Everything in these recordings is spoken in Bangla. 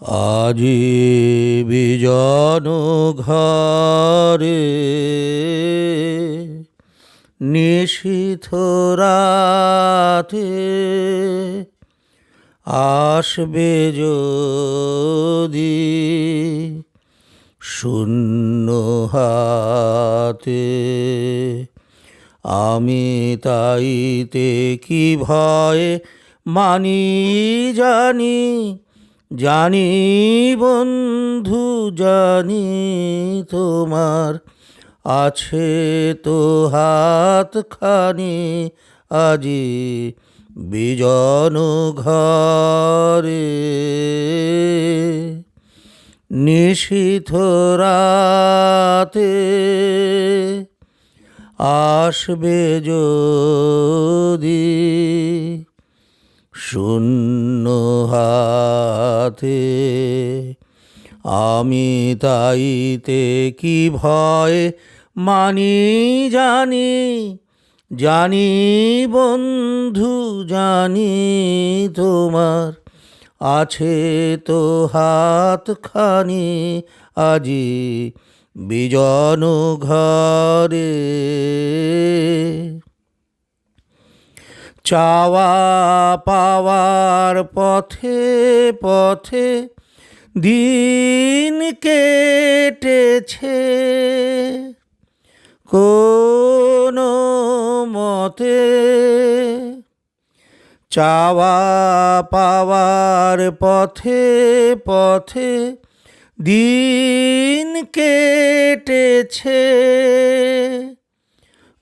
আজি বিজন ঘরে নিশীথ রাতে আসবে যদি শূন্য হাতে। আমি তাইতে কি ভয়ে মানি জানি জানি বন্ধু, জানি তোমার, আছে তো হাত খানি আজি বিজন ঘরে। নিশীথ রাতে আসবে যদি শূন্য হাতে। আমি তাইতে কি ভয়? মানি, জানি জানি বন্ধু, জানি তোমার। আছে তো হাত খানি আজি বিজন ঘরে। চাওয়া পাওয়ার পথে পথে দিন কেটেছে। কোনো মতে চাওয়া পাওয়ার পথে পথে দিন কেটেছে।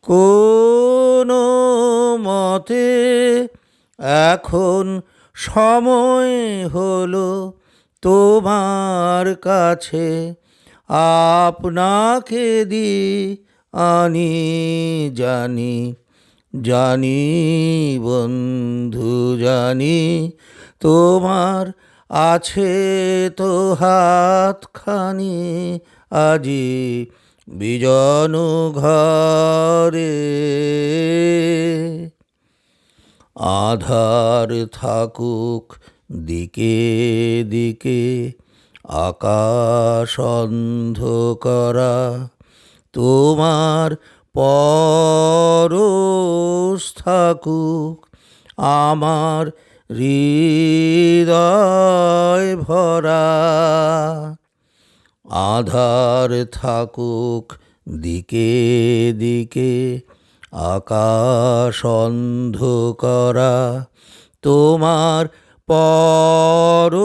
কোনো মতে এখন সময় হলো তোমার কাছে। আপনাকে দি আনি, জানি জানি, বন্ধু, জানি, তোমার আছে তো হাতখানি আজি বিজন ঘরে। আধার থাকুক দিকে দিকে, আকাশ অন্ধকারা, তোমার পরশ থাকুক, আমার হৃদয় ভরা। আধার থাকুক দিকে দিকে আকাশ অন্ধকারা তোমার পরশ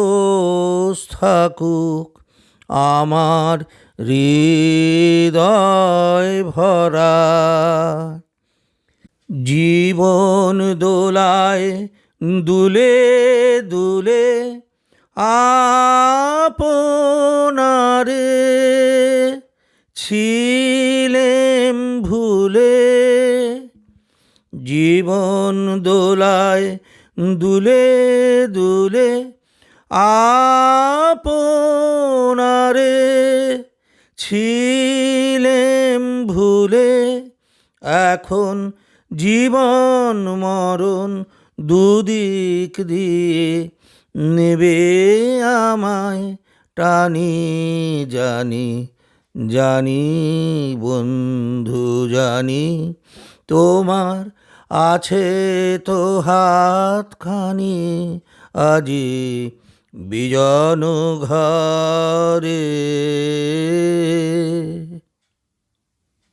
থাকুক, আমার হৃদয় ভরা। জীবন দোলায় দুলে দুলে আপনারে ছিলেম ভুলে জীবন দোলায় দুলে দুলে আপনারে ছিলেম ভুলে। এখন জীবন মরণ দুদিক দিয়ে নেবে আমায় টানি জানি জানি বন্ধু জানি, তোমার আছে তো হাতখানি আজি বিজন ঘরে।